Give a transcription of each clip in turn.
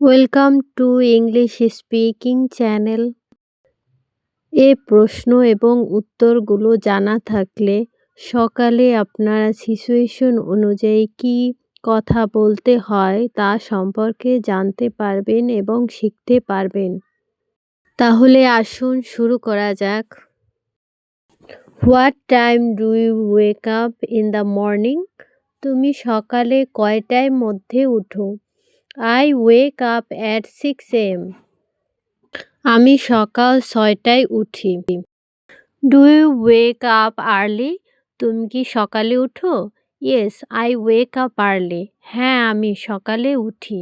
Welcome to English speaking channel এ প্রশ্ন এবং উত্তরগুলো জানা থাকলে সকালে আপনারা সিচুয়েশন অনুযায়ী কি কথা বলতে হয় তা সম্পর্কে জানতে পারবেন এবং শিখতে পারবেন। তাহলে আসুন শুরু করা যাক। What time do you wake up in the morning তুমি সকালে কয়টায় মধ্যে উঠো? I wake up at six AM আমি সকাল ছয়টায় উঠি। Do you wake up early তুমি কি সকালে উঠো? Yes I wake up early হ্যাঁ আমি সকালে উঠি।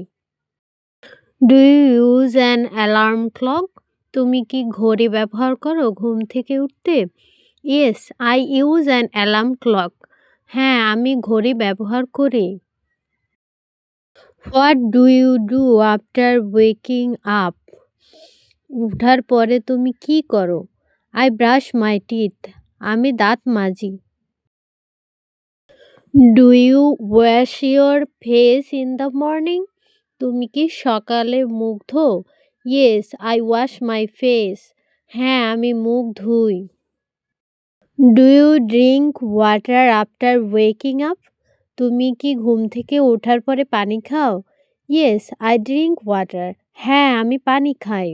Do you use an alarm clock তুমি কি ঘড়ি ব্যবহার করো ঘুম থেকে উঠতে? Yes I use an alarm clock হ্যাঁ আমি ঘড়ি ব্যবহার করি। What do you do after waking up উঠার পরে তুমি কি করো? আই ব্রাশ মাই টিথ আমি দাঁত মাজি। Do you wash your face in the morning তুমি কি সকালে মুখ ধো? Yes I wash my face হ্যাঁ আমি মুখ ধুই। Do you drink water after waking up তুমি কি ঘুম থেকে ওঠার পরে পানি খাও? ইয়েস আই ড্রিঙ্ক ওয়াটার হ্যাঁ আমি পানি খাই।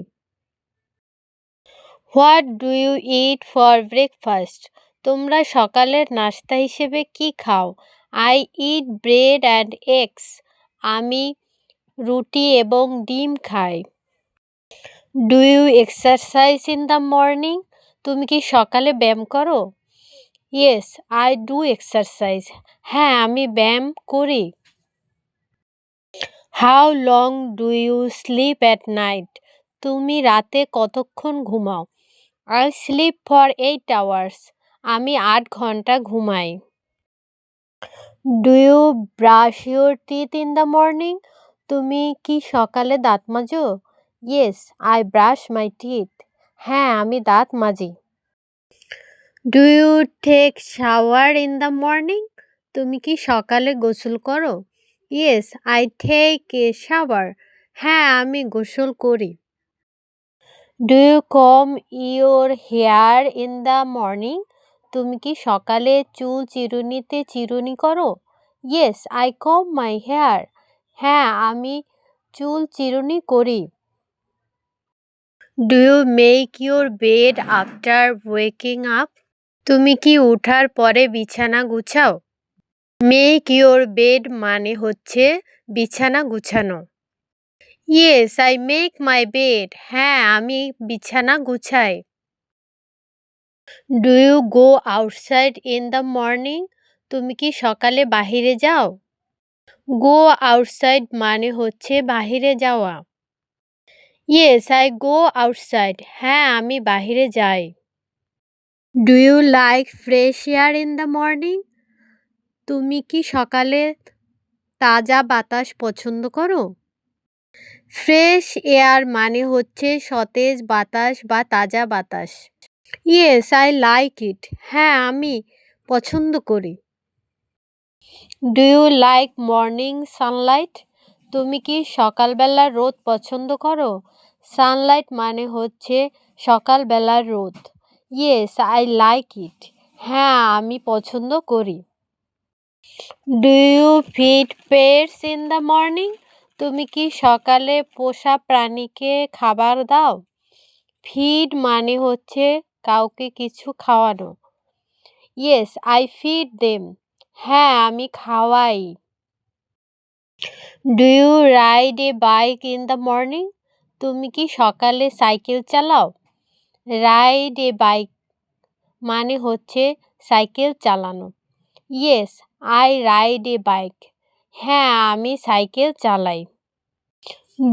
What do you eat for breakfast তোমরা সকালের নাস্তা হিসেবে কি খাও? I eat bread and eggs আমি রুটি এবং ডিম খাই। Do you exercise in the morning তুমি কি সকালে ব্যায়াম করো? ইয়েস আই ডু এক্সারসাইজ হ্যাঁ আমি ব্যায়াম করি। How long do you sleep at night তুমি রাতে কতক্ষণ ঘুমাও? I sleep for eight hours আমি আট ঘণ্টা ঘুমাই। Do you brush your teeth in the morning তুমি কি সকালে দাঁত মাজো? Yes I brush my teeth হ্যাঁ আমি দাঁত মাজি। Do you take shower in the morning তুমি কি সকালে গোসল করো? Yes I take a shower হ্যাঁ আমি গোসল করি। Do you comb your hair in the morning তুমি কি সকালে চুল চিরুনিতে চিরুনি করো? Yes I comb my hair হ্যাঁ আমি চুল চিরুনি করি। Do you make your bed after waking up তুমি কি উঠার পরে বিছানা গুছাও? মেক ইউর বেড মানে হচ্ছে বিছানা গুছানো? Yes I make my bed হ্যাঁ আমি বিছানা গুছাই। Do you go outside in the morning তুমি কি সকালে বাহিরে যাও? গো আউটসাইড মানে হচ্ছে বাহিরে যাওয়া। ইয়েস আই গো আউটসাইড হ্যাঁ আমি বাহিরে যাই। Do you like fresh air in the morning তুমি কি সকালে তাজা বাতাস পছন্দ করো? ফ্রেশ এয়ার মানে হচ্ছে সতেজ বাতাস বা তাজা বাতাস। ইয়েস আই লাইক ইট হ্যাঁ আমি পছন্দ করি। Do you like morning sunlight তুমি কি সকালবেলার রোদ পছন্দ করো? সানলাইট মানে হচ্ছে সকালবেলার রোদ। ইয়েস আই লাইক ইট হ্যাঁ আমি পছন্দ করি। Do you feed pets in the morning তুমি কি সকালে পোষা প্রাণীকে খাবার দাও? ফিড মানে হচ্ছে কাউকে কিছু খাওয়ানো। ইয়েস আই ফিড দেম হ্যাঁ আমি খাওয়াই। Do you ride a bike in the morning তুমি কি সকালে সাইকেল চালাও? রাইড এ বাইক মানে হচ্ছে সাইকেল চালানো। Yes, I ride a bike. হ্যাঁ আমি সাইকেল চালাই।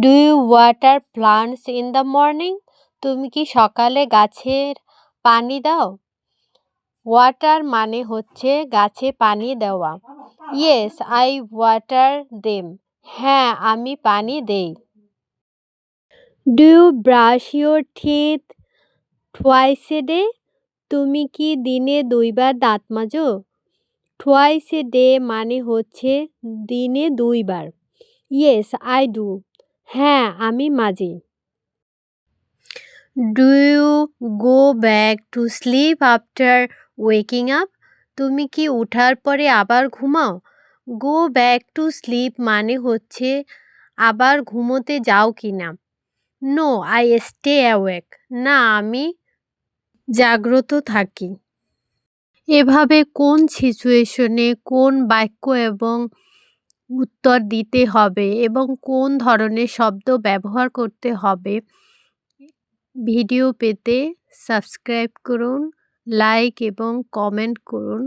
Do you water plants in the morning? তুমি কি সকালে গাছের পানি দাও? ওয়াটার মানে হচ্ছে গাছে পানি দেওয়া। Yes, I water them. হ্যাঁ আমি পানি দেই। Do you brush your teeth? Twice a day তুমি কি দিনে দুইবার দাঁত মাজো? টুয়াইস এ ডে মানে হচ্ছে দিনে দুইবার। ইয়েস আই ডু হ্যাঁ আমি মাঝি do you go back to sleep after waking up তুমি কি ওঠার পরে আবার ঘুমাও? গো ব্যাক টু স্লিপ মানে হচ্ছে আবার ঘুমোতে যাও কি না নো আই স্টে অ্যাওয়েক না, আমি জাগ্রত থাকি। এভাবে কোন সিচুয়েশনে কোন বাক্য এবং উত্তর দিতে হবে এবং কোন ধরনের শব্দ ব্যবহার করতে হবে ভিডিও পেতে সাবস্ক্রাইব করুন লাইক এবং কমেন্ট করুন।